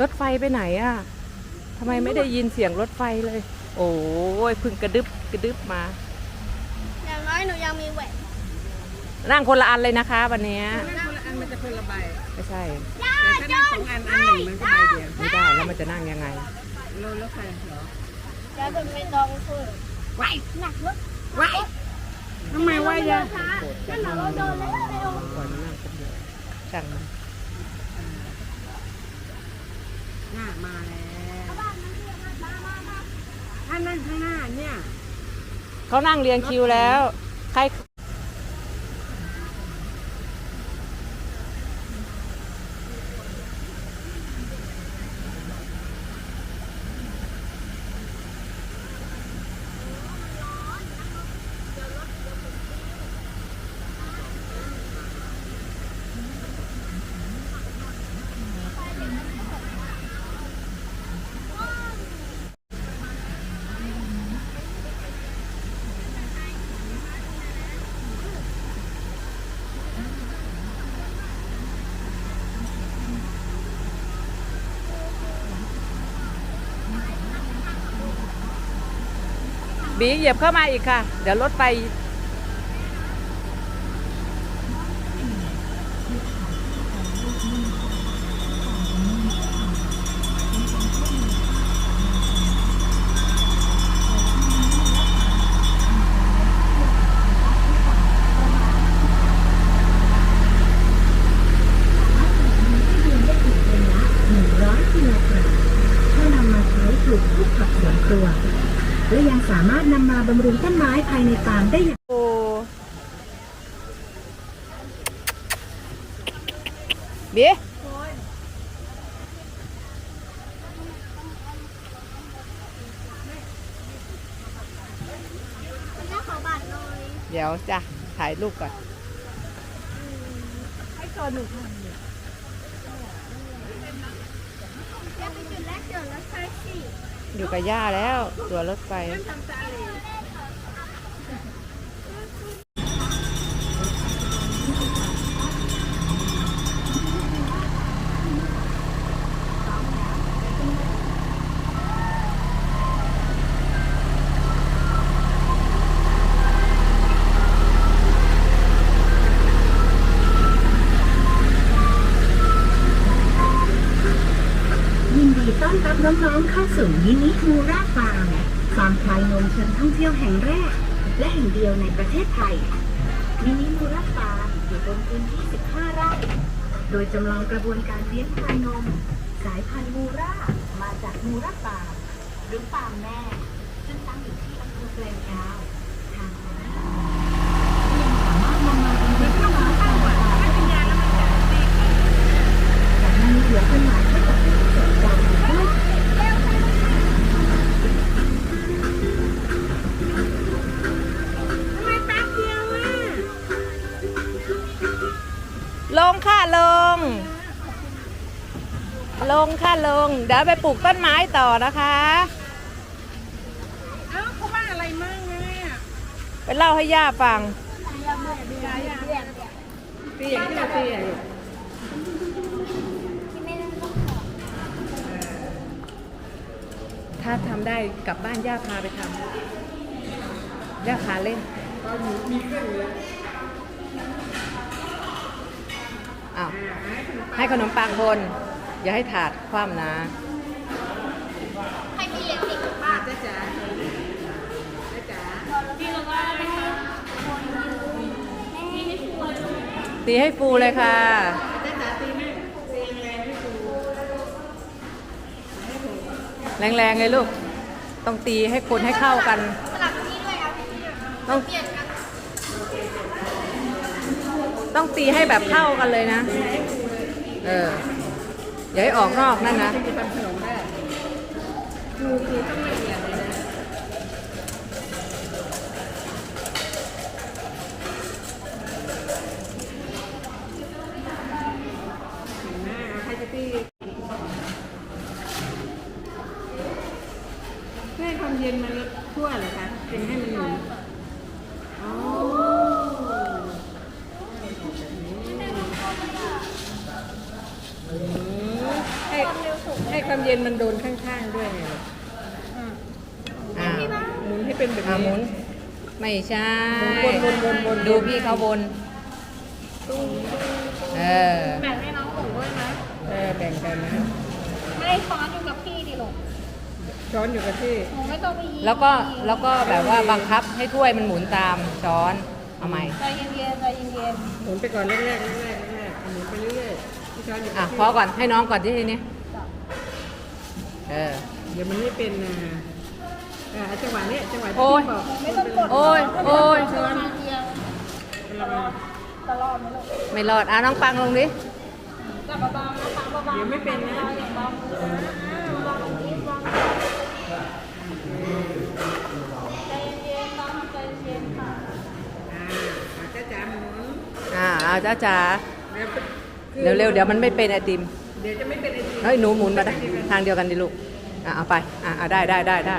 รถไฟไปไหนอะทำไมไม่ได้ยินเสียงรถไฟเลย โอ้ยเพึ่งกระดึบกระดึบมา อย่างน้อยหนูยังมีแหวนนั่งคนละอันเลยนะคะ วันเนี้ยนั่งคนละอันมันจะคนละใบไม่ใช่ แต่ถ้านั่งสองอันอันหนึ่งมันก็ใบเดียวไม่ได้แล้วมันจะนั่งยังไง โลแล้วใครเหรอแล้วจะไม่ต้องพูดไหวหนักรถไหวทำไมไหวยังช้านั่นหนูเราโดนแล้วเร็ว ก่อนนั่งคนเดียวช่างมัน หน้ามาแล้ว บ้านมันเรียกมามามามา ถ้านั่งข้างหน้าเนี่ย เขานั่งเรียงคิวแล้ว ใคร บีเหยียบเข้ามาอีกค่ะ เดี๋ยวรถไฟ100กิโลกรัมเพื่อนำมาใช้ปลูกพืชผักสวนครัว และยังสามารถนำมาบำรุงต้นไม้ภายในฟาร์มได้อย่างโอ้บีมันน่าขอบัตรหน่อยเดี๋ยวจ้ะถ่ายรูปก่อนอย่าไปจุดแรกเดี๋ยวรถไฟสิ อยู่กับย่าแล้ว ตัวรถไฟ โดยจำลองกระบวนการเลี้ยงพลายนม สายพันธุ์มูรามาจากมูราฟาร์มหรือฟาร์มแม่ ซึ่งตั้งอยู่ที่อำเภอแกลงยาว ลงค่ะลง เดี๋ยวไปปลูกต้นไม้ต่อนะคะ เอ้าเขาว่าอะไรมั่งอะไปเล่าให้ย่าฟังตีอย่างที่เราตีอะถ้าทำได้กลับบ้านย่าพาไปทำย่าพาเล่นอ้าวให้ขนมปังบน อย่าให้ถาดคว่ำนะใครมีเหรียญสิบบาป้าทจ้าจ๋าจ้าจ๋าพี่เราก็ไปทำนี่ไม่ควรตีให้ฟูเลยค่ะจ้าจ๋าตีแม่ตีแรงๆให้ดูแรงๆเลยลูก ต้องตีให้คนให้เข้ากันสลับที่ด้วยเอาที่ต้องเปลี่ยนกันต้องตีให้แบบเข้ากันเลยนะ เออ อย่าให้ออกนอกนั่นนะจะทำขนมได้ครูคือต้องละเอียดเลยนะเห็นไหมอะใครจะตีเพื่อให้ความเย็นมันทั่วเหรอคะเป็นให้มันหนุนอ๋ออืม ความเร็วสูงไป ความเย็ นมันโดนข้างๆด้วยไงลูกอ่าหมุนให้เป็นแบบอ่าหมุนี้ น ไม่ใช่วนวนวนวน ดูพี่เขาบนเออแบ่งให้น้องหนูด้วยนะ เออแบ่งกันนะไม่ได้ซ้อนอยู่กับพี่ดิลูกช้อนอยู่กับที่ หนูไม่ต้องไปยีแล้วก็แล้วก็แบบว่าบังคับให้ถ้วยมันหมุนตามช้อนเอาใหม่ใจเย็นๆใจเย็นหมุนไปก่อนแรกๆแรกๆแรกๆเอาหมุนไปเรื่อยๆที่ช้อนอยู่อะกับที่พอก่อนให้น้องก่อนที่ทีนี้ เออ เดี๋ยวมันไม่เป็นนะอ่าจังหวะเนี้ยจังหวะที่โอ้ยพี่บอกๆไม่ต้องกดโอ้ยโอ้ยช้อนเดียวตลอดตลอดไหมลูกไม่รอดอะน้องปังลงดิ จับเบาๆนะคะเบาๆเดี๋ยวไม่เป็นนะอย่างเบาอ่าวางอย่างนี้วางใจเย็นๆน้องทำใจเย็นค่ะอ่าอ่าจ้าจ๋าหมุนอ่าเอาจ้าจ๋าแล้วเร็วๆเดี๋ยวมันไม่เป็นไอติม เดี๋ยวจะไม่เป็นไอติมเฮ้ยหนูหมุนมาได้ทางเดียวกันดิลูก อะเอาไป อะเอาได้ได้ได้ได้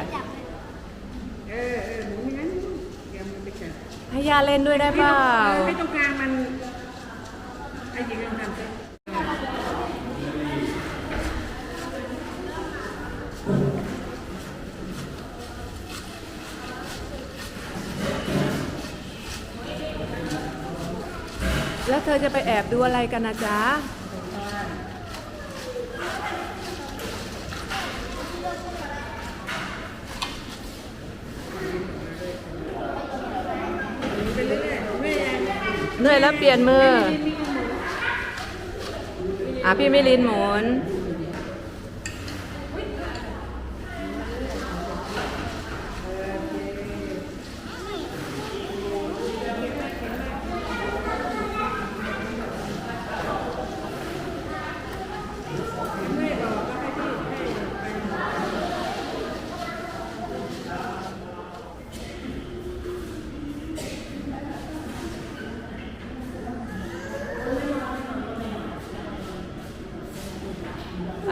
เออเออหมุนอย่างนั้นเดี๋ยวมันไปจับให้ย่าเล่นด้วยได้เปล่าให้ตรงกลางมันไอ้หญิงลองทำสิแล้วเธอจะไปแอบดูอะไรกันนะจ๊ะ ไปเรื่อยๆไม่ยัง เหนื่อยแล้วเปลี่ยนมือ อะพี่มิลินหมุน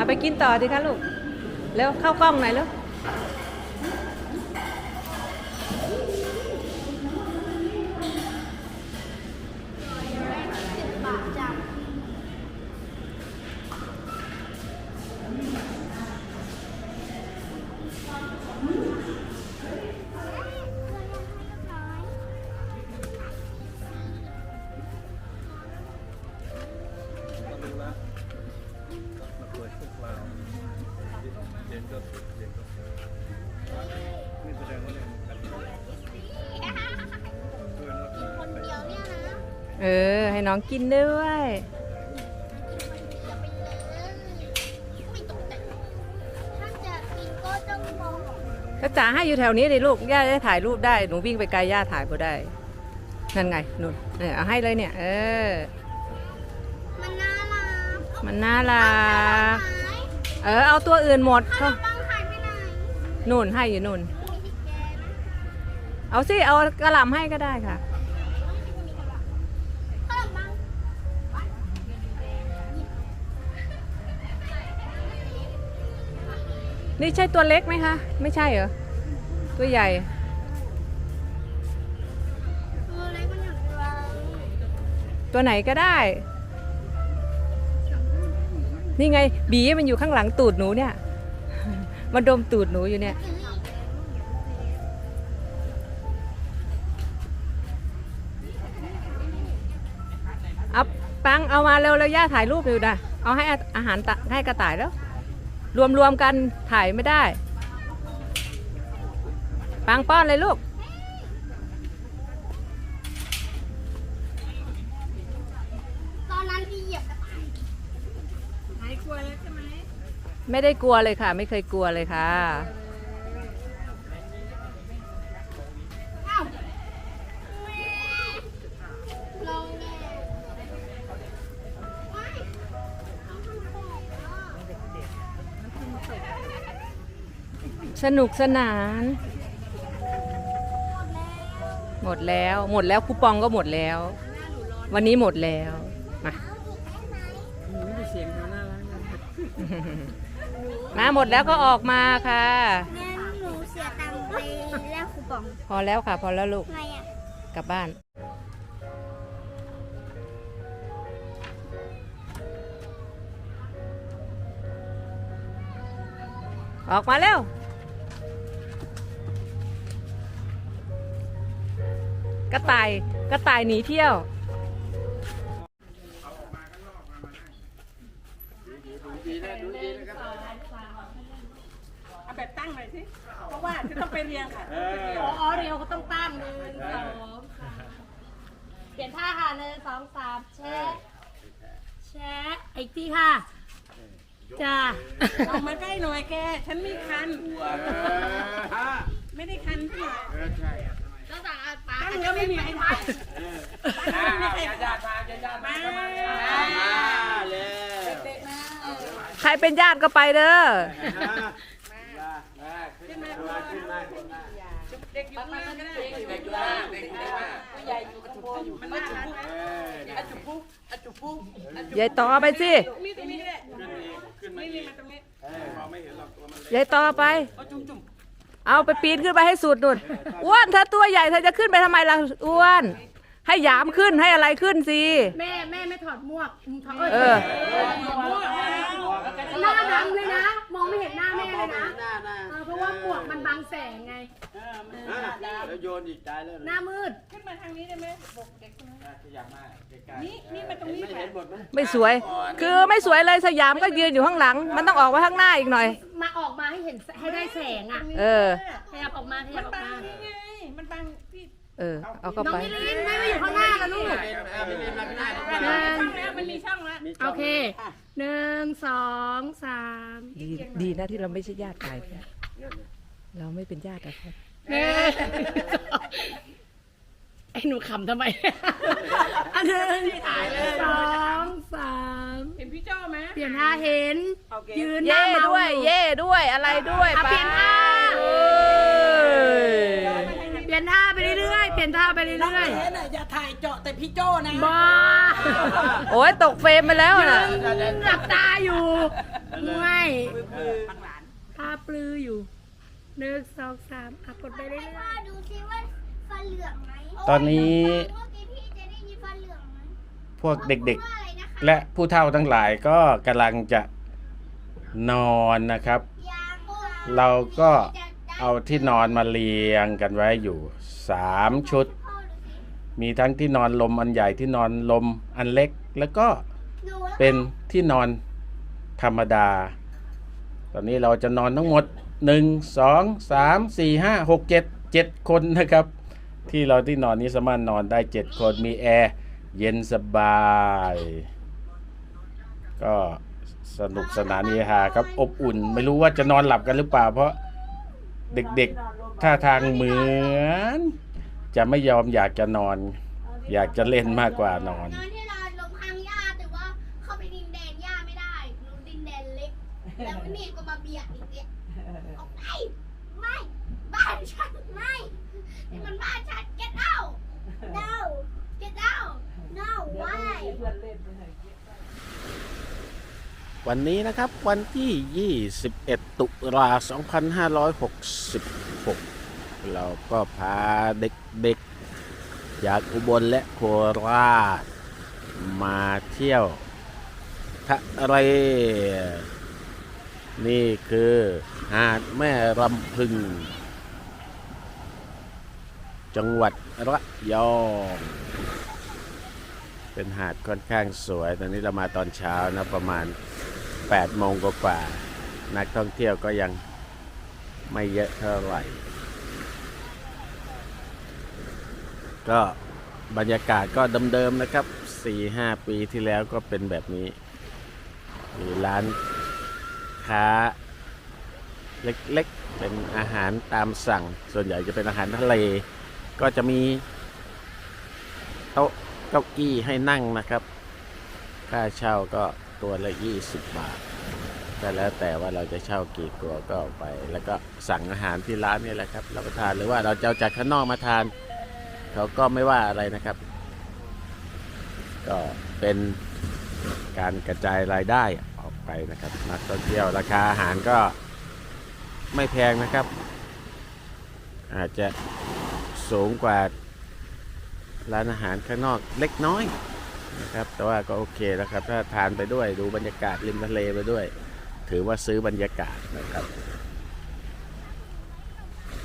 เอาไปกินต่อดีคะลูก แล้วเข้ากล้องหน่อยเร็ว เออ ให้น้องกินด้วยไม่ตกใจถ้าจะกินก็ต้องมองก็จ๋าให้อยู่แถวนี้ดิลูก ย่าได้ถ่ายรูปได้ หนูวิ่งไปไกลย่าถ่ายพอได้ นั่นไงนู่นเนี่ยเอาให้เลยเนี่ย เออ มันน่ารัก มันน่ารักหายเออ เอาตัวอื่นหมดถ้าเขาเราบังหายไปไหนนู่นให้อยู่นู่นมีติดแกนะเอาสิ เอากระหล่ำให้ก็ได้ค่ะ นี่ใช่ตัวเล็กไหมคะ ไม่ใช่เหรอ ตัวใหญ่ ตัวเล็กมันอยู่ในรังตัวไหนก็ได้ นี่ไง บีมันอยู่ข้างหลังตูดหนูเนี่ย มาดมตูดหนูอยู่เนี่ย เอาปังเอามาเร็วแล้วย่าถ่ายรูปอยู่นะ เอาให้อาหารให้กระต่ายแล้ว รวมๆกันถ่ายไม่ได้ปังป้อนเลยลูก ตอนนั้นพี่เหยียบกระต่ายหายกลัวแล้วใช่ไหม ไม่ได้กลัวเลยค่ะ ไม่เคยกลัวเลยค่ะ สนุกสนานหมดแล้วหมดแล้ว หมดแล้วคูปองก็หมดแล้ว วันนี้หมดแล้ว มาหมุนดูเสียงเขาน่ารักนะมาหมดแล้วก็ออกมาค่ะ งั้นหนูเสียตังค์ไปแลกคูปองพอแล้วค่ะ พอแล้วลูก ทำไมอะ กลับบ้าน ออกมาเร็ว กระต่ายกระต่ายหนีเที่ยว เอาแบบตั้งหน่อยสิ เพราะว่าจะต้องไปเรียงค่ะ อ๋อเรียวก็ต้องตั้งหนึ่งสองสามเปลี่ยนท่าค่ะหนึ่งสองสามแชะแชะอีกทีค่ะจ้าเอามาใกล้หน่อยแก ฉันไม่คันไม่ได้คันที่ไหน ต้องสั่งอาปาตั้งแล้วไม่มีใครมาตั้งแล้วไม่มีใครมาใครเป็นญาติก็ไปเด้อเด็กอยู่ข้างล่างก็ได้เด็กอยู่ข้างล่างเด็กอยู่ข้างล่างผู้ใหญ่อยู่ข้างบนมันน่ารักนะอะจุปุ๊อะจุปุ๊ยายต่อไปสินี่ตรงนี้ก็ได้นี่นี่มาตรงนี้ยายต่อไปจุ่มจุ่ม เอาไปปีนขึ้นไปให้สุดนุ่นอ้วนเธอตัวใหญ่เธอจะขึ้นไปทำไมล่ะอ้วน ให้หยามขึ้นให้อะไรขึ้นสิ แม่แม่ไม่ถอดหมวกถอดเออหน้าดำเลยนะ มองไม่เห็นหน้าแม่เลยนะ เออเพราะว่าหมวกมันบังแสงไงแล้วโยนอีกตายแล้วหน้ามืดขึ้นมาทางนี้ได้ไหมบอกเด็กคนนั้น ขยับมาใกล้นี่นี่มาตรงนี้ไม่ค่ะ เห็นหมดไหมไม่สวย คือไม่สวยเลยสยามก็ยืนอยู่ข้างหลัง มันต้องออกมาข้างหน้าอีกหน่อย มาออกมาให้เห็นให้ได้แสงอะเออ ขยับออกมาขยัมับนออกบังมา นี่ไง มันบังพี่เออ เอาเข้าน้องไป มิลินแม่ไม่อยู่ข้างหน้าแล้วลูกเอาไปเรียนมาข้างหน้าดีกว่าหนึ่งช่องแล้วมันมีช่องแล้ว โอเคหนึ่งสองสาม ดีดีนะที่เราไม่ใช่ญาติตายเนี่ย เราไม่เป็นญาติกันครับหนึ่งไอ้หนูขำทำไม อันหนึ่งสองสามเห็นพี่โจ้ไหมเปลี่ยนท่าเห็น ยืนหเย่น้าเมาด้วยเย่ด้วยอะไรด้วยอะเปลี่ยนท่า เอ้ยเปลี่ยนท่าไปเรื่อยๆเปลี่ยนท่าไปเรื่อยน่ะอย่าถ่ายเจาะแต่พี่โจ้นะๆบ้าโอ้ยตกเฟรมไปแล้วน่ะหลับตาอยู่ไม่ ตาปลืออยู่หนึ่งสองสามอะกดไปเรื่อยพ่อดูซิว่าฟันเหลืองไหมตอนนี้ เมื่อกี้พี่จะได้ยินฟันเหลืองไหมพวกเด็กว่าอะไรนะคะๆ และผู้เฒ่าทั้งหลายก็กำลังจะนอนนะครับ ยางเราก็จะได้เอาที่นอนมาเรียงกันไว้อยู่สามชุด พ่อดูสิมีทั้งที่นอนลมอันใหญ่ที่นอนลมอันเล็ก แล้วก็หนูเป็นที่นอนธรรมดา ตอนนี้เราจะนอนทั้งหมด 1 2 3 4 5 6 7 7 คนนะครับ ที่เราที่นอนนี้สามารถนอนได้ 7 คนมีแอร์เย็นสบาย ก็สนุกสนานเฮฮาครับอบอุ่น ไม่รู้ว่าจะนอนหลับกันหรือเปล่า เพราะเด็กๆท่าทางเหมือน จะไม่ยอมอยากจะนอน อยากจะเล่นมากกว่านอนนอนที่นอนลงทางหญ้าแต่ว่าเข้าไปดินแดนหญ้าไม่ได้ดินแดนเล็กแล้วนี่ก มาเบียดอีกเนี่ยออกไปไม่ บ้านฉันไม่นี่มันบ้านฉัน get out no get out no why วันนี้นะครับวันที่ 21 ตุลา2566 เราก็พาเด็กๆ จากอุบลและโคราช มาเที่ยวทะเล นี่คือหาดแม่รำพึง จังหวัดระยอง เป็นหาดค่อนข้างสวย ตอนนี้เรามาตอนเช้านะประมาณ8โมงกว่าๆนักท่องเที่ยวก็ยังไม่เยอะเท่าไหร่ ก็บรรยากาศก็เดิมๆนะครับ 4-5 ปีที่แล้วก็เป็นแบบนี้ มีร้าน ค้า เล็กๆ เป็นอาหารตามสั่ง ส่วนใหญ่จะเป็นอาหารทะเล ก็จะมีโต๊ะเก้าอี้ให้นั่งนะครับ ค่าเช่าก็ตัวละ 20 บาทก็แล้วแต่ว่าเราจะเช่ากี่ตัวก็เอาไป แล้วก็สั่งอาหารที่ร้านนี่แหละครับรับประทานหรือว่าเราจะเอาจากข้างนอกมาทาน เขาก็ไม่ว่าอะไรนะครับ ก็เป็นการกระจายรายได้ ไปนะครับนักท่องเที่ยวราคาอาหารก็ไม่แพงนะครับ อาจจะสูงกว่าร้านอาหารข้างนอกเล็กน้อยนะครับ แต่ว่าก็โอเคแล้วครับ ถ้าทานไปด้วยดูบรรยากาศริมทะเลไปด้วย ถือว่าซื้อบรรยากาศนะครับ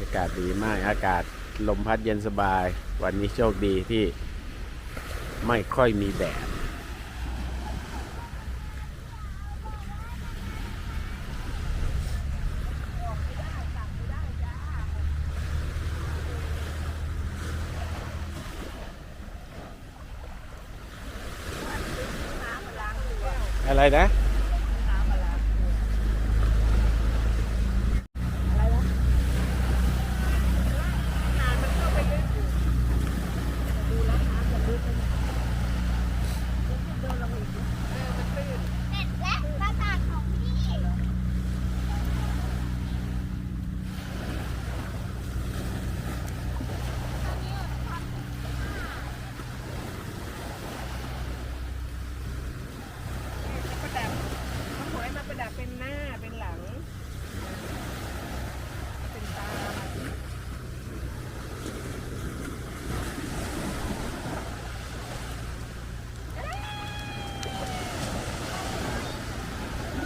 อากาศดีมากอากาศลมพัดเย็นสบาย วันนี้โชคดีที่ไม่ค่อยมีแดด อะไรนะ เสร็จแล้วปราสาทของพี่ ประดับน้องหวยมาประดับ เป็นหน้าเป็นหลังเป็นตา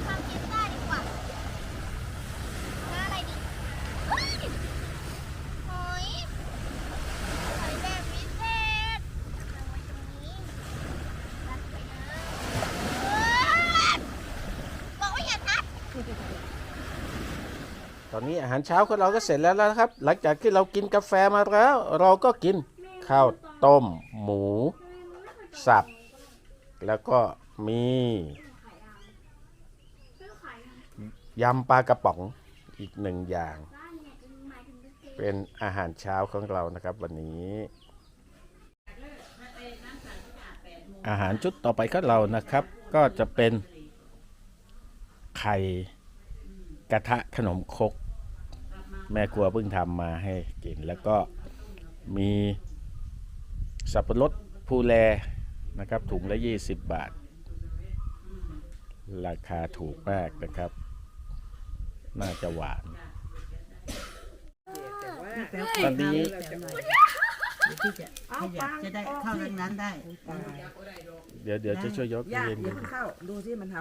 ทำกินได้ดีกว่าหน้าอะไรดีเฮ้ยหอยหอยแบบพิเศษเอาไว้ตรงนี้รัดไปเลยเอ้ยบอกว่าอย่าทัด ต อนนี้อาหารเช้าของเราก็เสร็จแล้วนะครับ หลังจากที่เรากินกาแฟมาแล้ว เราก็กินข้าวต้ม หมู สับ แล้วก็มียำปลากระป๋องอีกหนึ่งอย่าง เป็นอาหารเช้าของเรานะครับวันนี้ อาหารชุดต่อไปของเรานะครับ ก็จะเป็นไข่กระทะขนมครก แม่ครัวเพิ่งทำมาให้กิน แล้วก็มีสับปะรดภูแลนะครับ ถุงละ 20 บาท ราคาถูกมากนะครับ น่าจะหวาน ตอนนี้ขยับจะได้เข้าทางนั้นได้เดี๋ยวเดี๋ยวจะช่วยยกยากเย็นเดี๋ยวเข้า ดูที่มันท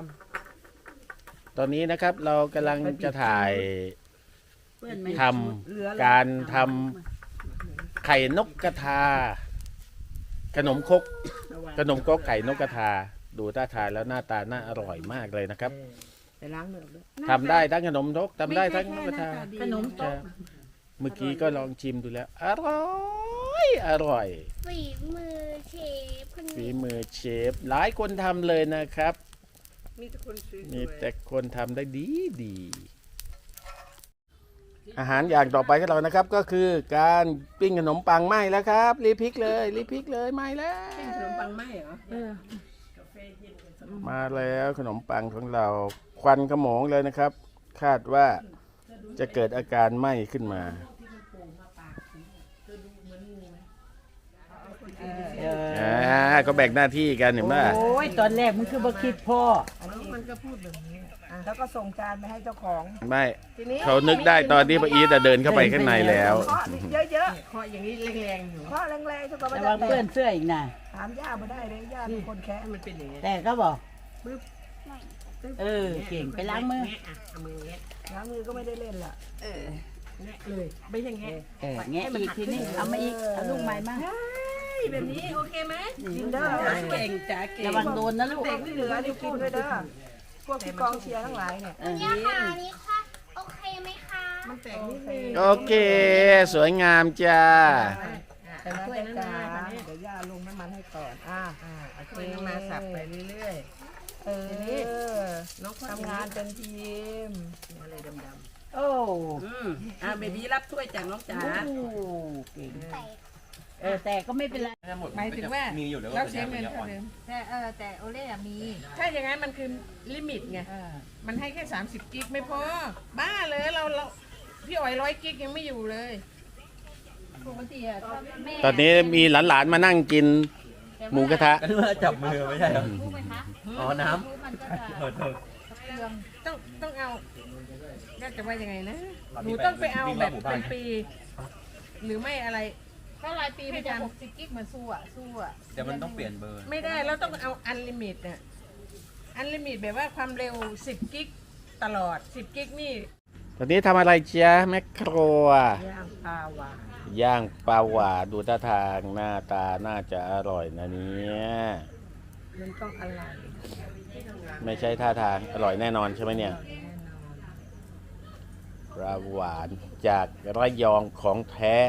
ตอนนี้นะครับเรากำลังจะถ่ายเพื่อนไหม ทำการทำไข่นกกระทา ขนมครกขนมครกไข่นกกระทา ดูท่าทานแล้วหน้าตาน่าอร่อยมากเลยนะครับำไปล้างมือด้วยทำได้ทั้งขนมครกทำได้ทั้งนกกระทาขนมโต๊ะเมื่อกี้ก็ลองชิมดูแล้ว อร่อยอร่อยฝีมือเชฟคนฝีนี้มือเชฟหลายคนทำเลยนะครับ มีแต่คนสวยมีแต่คนทำได้ดีดี อาหารอย่างต่อไปของเรานะครับ ก็คือการปิ้งขนมปังไหม้แล้วครับ รีบพริกเลยรีบพริกเลยไหม้แล้ว ขนมปังไหมเหรอมาแล้วขนมปังของเราควันขโมงเลยนะครับ คาดว่าจะเกิดอาการไหม้ขึ้นมาอ่าก็แบ่งหน้าที่กันเห็นไหมโอ้ยตอนแรกมันคือบ่คิดพ่ออันนี้มันก็พูดแบบนี้อะ แล้วก็ส่งจานไปให้เจ้าของไม่ทีนี้เขานึกได้ตอนที่ป้าอีทอะเดินเข้าไปข้างในแล้ว เคาะนี่เยอะเคาะอย่างนี้แรงๆอยู่ ๆเคาะแรงๆเจ้าก็ไม่ระได้วังเปื้อนเสื้ออีกนะถามย่าไม่ได้เลยย่าเป็นคนแคะมันเป็นอย่างนี้แต่ก็บอก เออเก่งไปล้างมือเอามือแงะล้างมือก็ไม่ได้เล่นล่ะแงะเลยไม่ใช่แงะเออแงะอีกทีนี้เอามาอีกเอาลูกใหม่มาแบบนี้โอเคไหมกินเด้อเก่งจ้าเก่งระวังโดนนะลูกเด็กที่เหลือนี่กินด้วยเด้อพ วกที่กองเชียร์ทั้งหลายเนี่ยเออเนี่ยค่ะอันนี้ค่ะโอเคไหมคะมันแตกนิดนึงโอเค สวยงามจ้าแต่ถ้วยนั้นนะเดี๋ยวย่าลงน้ำมันให้ก่อนอ่าอ่าโอเคช่วยน้ำมาสับไปเรื่อยเออๆน้องทำงานเป็นทีมอะไรดำโอ้ๆอืมอ่าเบบี้รับถ้วยจากน้องจ๋าโหเก่ง เออแต่ก็ไม่เป็นไรหมายถึงว่าเราเสียเงินเท่าเดิมแต่เออแต่โอเล่อะมีถ้าอย่างนั้นมันคือลิมิตไงเออมันให้แค่ 30 กิกไม่พอ บ้าเลยเราเราพี่อ๋อยร้อยกิกยังไม่อยู่เลย ปกติอะถ้าแม่ตอนนี้มีหลานๆมานั่งกินหมูกระทะ ก็นึกว่าจับมือไม่ใช่เหรอ รู้ไหมคะอ๋อน้รู้มันก็จะำโทษโทษเปลืองต้องต้องเอาน่าจะว่ายังไงนะตอนหนี้นูไปต้องไปเอาวิ่งแบรอบบหมู่บ้านเป็นปี หรือไม่อะไร ถ้ารายปีมันจะหกสิบกิกเหมือนสู้อะสู้อะแต่มันต้องเปลี่ยนเบอร์ ไม่ได้เราต้องเอาอันลิมิตน่ะอันลิมิตแบบว่าความเร็ว10กิกตลอด10กิกนี่วันนี้ทำอะไรเจ๊ะแม่ครัว ย่างปลาหวานย่างปลาหวานดูท่าทางหน้าตาน่าจะอร่อยนะเนี่ยมันต้องอร่อยไม่ใช่ท่าทางอร่อยแน่นอนใช่ไหมเนี่ยแน่นอนปลาหวานจากระยองของแท้อ